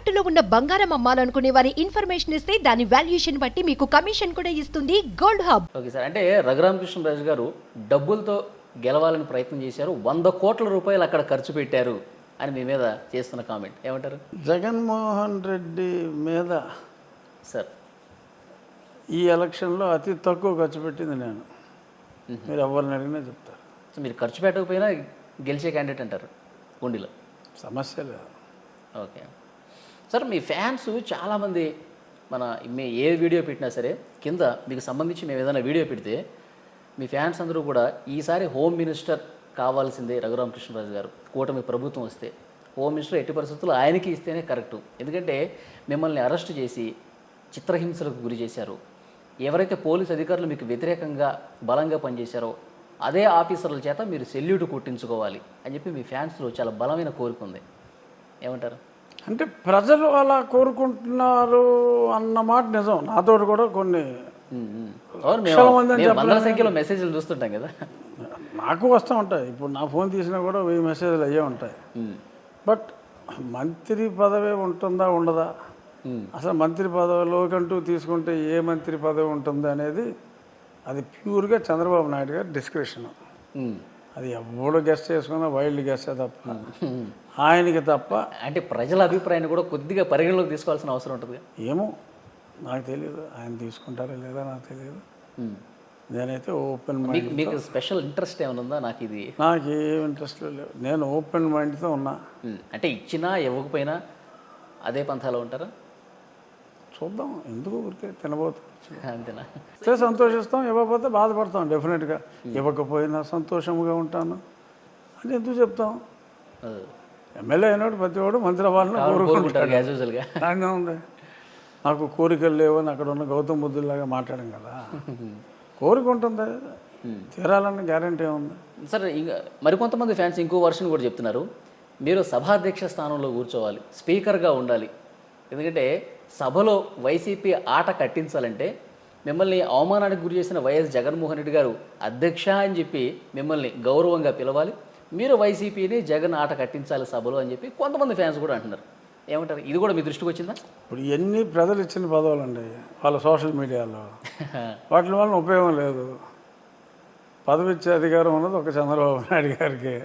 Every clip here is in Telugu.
తాకట్టులో ఉన్న బంగారం అమ్మాలనుకునే వారి ఇన్ఫర్మేషన్ ఇస్తే దాని వాల్యుయేషన్ బట్టి మీకు కమిషన్ కూడా ఇస్తుంది గోల్డ్ హబ్. ఓకే సార్ అంటే రఘురామకృష్ణరాజు గారు డబ్బులతో గెలవాలని ప్రయత్నం చేశారు వంద కోట్ల రూపాయలు అక్కడ ఖర్చు పెట్టారు అని మీ మీద చేస్తున్న కామెంట్. ఏమంటారు? జగన్మోహన్ రెడ్డి మీద సార్. ఈ ఎలక్షన్లో అతి తక్కువ ఖర్చు పెట్టింది నేను. మీరు ఎవరిని అడిగినా చెప్తారు. సో మీరు ఖర్చు పెట్టకపోయినా గెలిచే క్యాండిడేట్ అంటారు గుండెలో? సమస్య లేదు. ఓకే. సార్ మీ ఫ్యాన్స్ చాలామంది మన మీ ఏ వీడియో పెట్టినా సరే కింద మీకు సంబంధించి మేము ఏదైనా వీడియో పెడితే మీ ఫ్యాన్స్ అందరూ కూడా ఈసారి హోమ్ మినిస్టర్ కావాల్సిందే రఘురామకృష్ణరాజు గారు కూటమి ప్రభుత్వం వస్తే. హోమ్ మినిస్టర్ ఎట్టి పరిస్థితుల్లో ఆయనకి ఇస్తేనే కరెక్టు. ఎందుకంటే మిమ్మల్ని అరెస్ట్ చేసి చిత్రహింసలకు గురి చేశారు. ఎవరైతే పోలీస్ అధికారులు మీకు వ్యతిరేకంగా బలంగా పనిచేశారో అదే ఆఫీసర్ల చేత మీరు సెల్యూట్ కొట్టించుకోవాలి అని చెప్పి మీ ఫ్యాన్స్లో చాలా బలమైన కోరిక ఉంది. ఏమంటారు? అంటే ప్రజలు అలా కోరుకుంటున్నారు అన్న మాట నిజం. నాతో కూడా కొన్ని లక్షల మంది అని వందల సంఖ్యలో మెసేజ్లు చూస్తుంటాం కదా. నాకు వస్తూ ఉంటాయి. ఇప్పుడు నా ఫోన్ తీసినా కూడా వెయ్యి మెసేజ్లు అయ్యే ఉంటాయి. బట్ మంత్రి పదవి ఉంటుందా ఉండదా? అసలు మంత్రి పదవిలోకంటూ తీసుకుంటే ఏ మంత్రి పదవి ఉంటుంది అనేది అది ప్యూర్గా చంద్రబాబు నాయుడు గారి డిస్క్రిప్షన్. అది ఎవడు గెస్ట్ చేసుకున్నా వైల్డ్ గెస్ట్ తప్ప. ఆయనకి తప్ప అంటే ప్రజల అభిప్రాయాన్ని కూడా కొద్దిగా పరిగణలోకి తీసుకోవాల్సిన అవసరం ఉంటుంది. ఏమో నాకు తెలియదు. ఆయన తీసుకుంటారా లేదా నాకు తెలియదు. నేనైతే ఓపెన్ మైండ్ మీకు స్పెషల్ ఇంట్రెస్ట్ ఏమైనా ఉందా నాకు ఇది? నాకు ఏం ఇంట్రెస్ట్ లేవు నేను ఓపెన్ మైండ్తో ఉన్నా. అంటే ఇచ్చినా ఇవ్వకపోయినా అదే పంథాలో ఉంటారా? చూద్దాం. ఎందుకు ఊరికే తినబోతు అంతేనా? ఇస్తే సంతోషిస్తాం ఇవ్వకపోతే బాధపడతాం డెఫినెట్గా ఇవ్వకపోయినా సంతోషంగా ఉంటాను. అని ఎందుకు చెప్తాం. ఎమ్మెల్యే అయినాడు ప్రతి వాడు మంత్రి అవ్వాలని కోరుకుంటాడు. యూజువల్గా ఉంది నాకు కోరికలు లేవని అక్కడ ఉన్న గౌతమ్ బుద్ధుల్లాగా మాట్లాడాం కదా. కోరిక ఉంటుంది తీరాలని గ్యారంటీ ఉంది సరే ఇంకా మరికొంతమంది ఫ్యాన్స్ ఇంకో వర్షన్ కూడా చెప్తున్నారు. మీరు సభాధ్యక్ష స్థానంలో కూర్చోవాలి స్పీకర్గా ఉండాలి. ఎందుకంటే సభలో వైసీపీ ఆట కట్టించాలంటే మిమ్మల్ని అవమానానికి గురి చేసిన వైఎస్ జగన్మోహన్ రెడ్డి గారు అధ్యక్ష అని చెప్పి మిమ్మల్ని గౌరవంగా పిలవాలి. మీరు వైసీపీని జగన్ ఆట కట్టించాలి సభలో అని చెప్పి కొంతమంది ఫ్యాన్స్ కూడా అంటున్నారు. ఏమంటారు? ఇది కూడా మీ దృష్టికి వచ్చిందా? ఇప్పుడు ఎన్ని ప్రజలు ఇచ్చిన పదవులు అండి? వాళ్ళ సోషల్ మీడియాలో. వాటి వలన ఉపయోగం లేదు. పదవి ఇచ్చే అధికారం ఉన్నది ఒక చంద్రబాబు నాయుడు గారికి.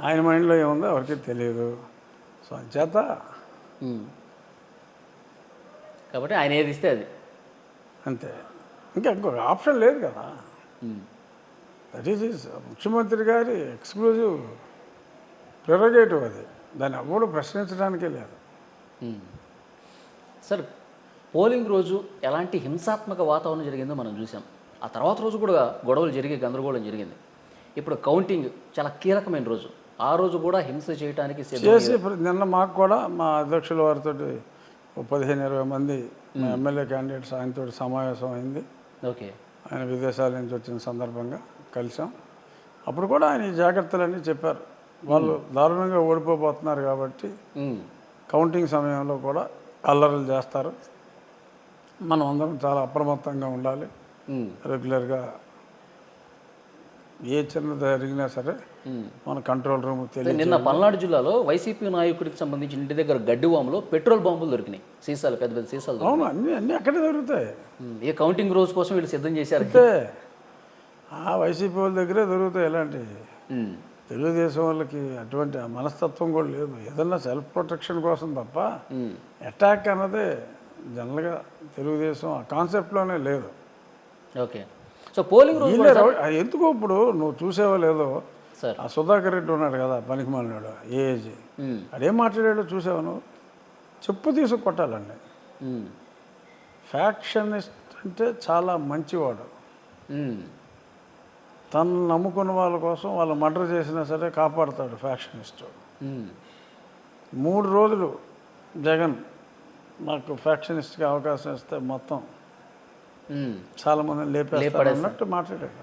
ఆయన మైండ్లో ఏముందో ఎవరికి తెలియదు. So um. కాబట్టి ఆయన ఏది ఇస్తే అది. అంతే. ఇంకా ఇంకొక ఆప్షన్ లేదు కదా. దట్ ఈస్ ముఖ్యమంత్రి గారి ఎక్స్క్లూజివ్ ప్రిరగేటివ్ అది. దాన్ని ఎవడు ప్రశ్నించడానికే లేదు. సార్ పోలింగ్ రోజు ఎలాంటి హింసాత్మక వాతావరణం జరిగిందో మనం చూసాం ఆ తర్వాత రోజు కూడా గొడవలు జరిగి గందరగోళం జరిగింది. ఇప్పుడు కౌంటింగ్ చాలా కీలకమైన రోజు. ఆ రోజు కూడా హింస చేయడానికి చేసి నిన్న మాకు కూడా మా అధ్యక్షుల వారితో పదిహేను ఇరవై మంది మా ఎమ్మెల్యే క్యాండిడేట్స్ ఆయనతో సమావేశం అయింది. ఓకే ఆయన విదేశాల నుంచి వచ్చిన సందర్భంగా. కలిసాం అప్పుడు కూడా ఆయన ఈ జాగ్రత్తలన్నీ చెప్పారు వాళ్ళు దారుణంగా ఓడిపోబోతున్నారు కాబట్టి. కౌంటింగ్ సమయంలో కూడా అల్లర్లు చేస్తారు మనం అందరం చాలా అప్రమత్తంగా ఉండాలి. రెగ్యులర్గా ఏ చిన్న జరిగినా సరే. మన కంట్రోల్ రూమ్ తెలియ నిన్న పల్నాడు జిల్లాలో వైసీపీ నాయకుడికి సంబంధించిన ఇంటి దగ్గర గడ్డివాములో పెట్రోల్ బాంబులు దొరికినాయి సీసాలు పెద్ద పెద్ద సీసాలు. అవును అన్నీ అన్నీ అక్కడే దొరుకుతాయి. ఏ కౌంటింగ్ రోజు కోసం వీళ్ళు సిద్ధం చేశారు ఆ వైసీపీ వాళ్ళ దగ్గరే దొరుకుతాయి ఇలాంటివి. తెలుగుదేశం వాళ్ళకి అటువంటి మనస్తత్వం కూడా లేదు ఏదన్నా సెల్ఫ్ ప్రొటెక్షన్ కోసం తప్ప. అటాక్ అన్నదే జనరల్గా తెలుగుదేశం ఆ కాన్సెప్ట్లోనే లేదు ఓకే సో పోలింగ్ ఎందుకో ఇప్పుడు నువ్వు చూసేవో లేదో ఆ సుధాకర్ రెడ్డి ఉన్నాడు కదా పనికి మాలినాడు ఏజ్. అదేం మాట్లాడాడో చూసావు నువ్వు చెప్పు తీసుకు కొట్టాలండి. ఫ్యాక్షనిస్ట్ అంటే చాలా మంచివాడు. తను నమ్ముకున్న వాళ్ళ కోసం వాళ్ళు మర్డర్ చేసినా సరే కాపాడుతాడు ఫ్యాక్షనిస్ట్. మూడు రోజులు జగన్ నాకు ఫ్యాక్షనిస్ట్కి అవకాశం ఇస్తే మొత్తం మ్మ్. చాలా మందిని లేపేస్తారు లేపడేస్తారు. అన్నట్టు మాట్లాడాడు.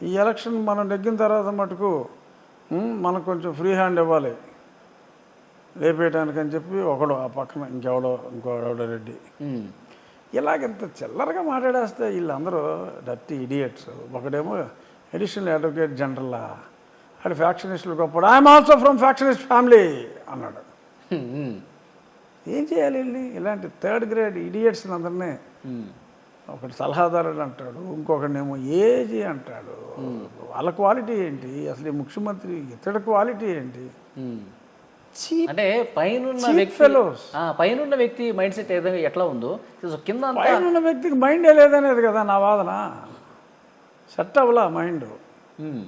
ఈ ఎలక్షన్ మనం నెగ్గిన తర్వాత మటుకు మనకు కొంచెం ఫ్రీ హ్యాండ్ ఇవ్వాలి లేపేయటానికి అని చెప్పి ఒకడు ఆ పక్కన ఇంకెవడో ఇంకోడో రెడ్డి. ఇలాగంత చిల్లరగా మాట్లాడేస్తే వీళ్ళందరూ డర్టీ ఇడియట్స్. ఒకడేమో అడిషనల్ అడ్వకేట్ జనరల్. అది ఫ్యాక్షనిస్టులు గొప్పడు I'm also from factionist family అన్నాడు. ఏం చేయాలి వీళ్ళని? ఇలాంటి థర్డ్ గ్రేడ్ ఇడియట్స్ అందరినీ ఒకటి సలహాదారుడు అంటాడు ఇంకొకడేమో ఏజీ అంటాడు. వాళ్ళ క్వాలిటీ ఏంటి? అసలు ఈ ముఖ్యమంత్రి ఇతడి క్వాలిటీ ఏంటి? అంటే పైనున్న Cheap వ్యక్తి మైండ్ సెట్ ఏదైనా ఎట్లా ఉందో కింద పైన ఉన్న వ్యక్తికి మైండే లేదనేది కదా నా వాదన. సెట్ అవ్వలా మైండ్ ఉమ్,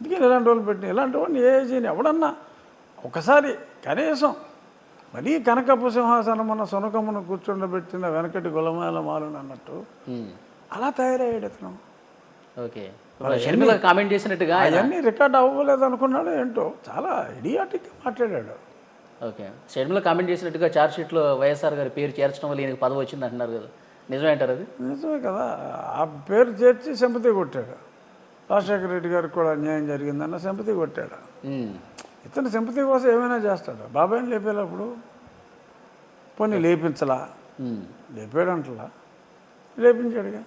అందుకే ఇలాంటి వాళ్ళు పెట్టి ఇలాంటి వాడిని ఏజీని ఎవడన్నా ఒకసారి కనీసం మరీ కనకపు సింహాసనమున సునకమును కూర్చుండబెట్టిన వెనకటి గులమాల మాలను అన్నట్టు ఉమ్. అలా తయారయ్యాడు ఇతను. ఓకే. షర్మిల కామెంట్ చేసినట్టుగా అవన్నీ రికార్డ్ అవ్వలేదు అనుకున్నాడు ఏంటో చాలా ఇడియాటిక్ మాట్లాడాడు. ఓకే. షర్మిల కామెంట్ చేసినట్టుగా చార్జ్ షీట్లో వైఎస్ఆర్ గారి పేరు చేర్చడం వల్ల ఈయనకి పదవి వచ్చింది అంటున్నారు కదా. నిజమే అంటారు అది? నిజమే కదా. ఆ పేరు చేర్చి సింపతి కొట్టాడు. రాజశేఖర రెడ్డి గారికి కూడా అన్యాయం జరిగిందన్న సింపతి కొట్టాడు. ఇతను సింపతి కోసం ఏమైనా చేస్తాడు. బాబాయ్ని లేపేటప్పుడు పోనీ లేపించలా? ఉమ్. లేపాడంటలా? లేపించాడుగా.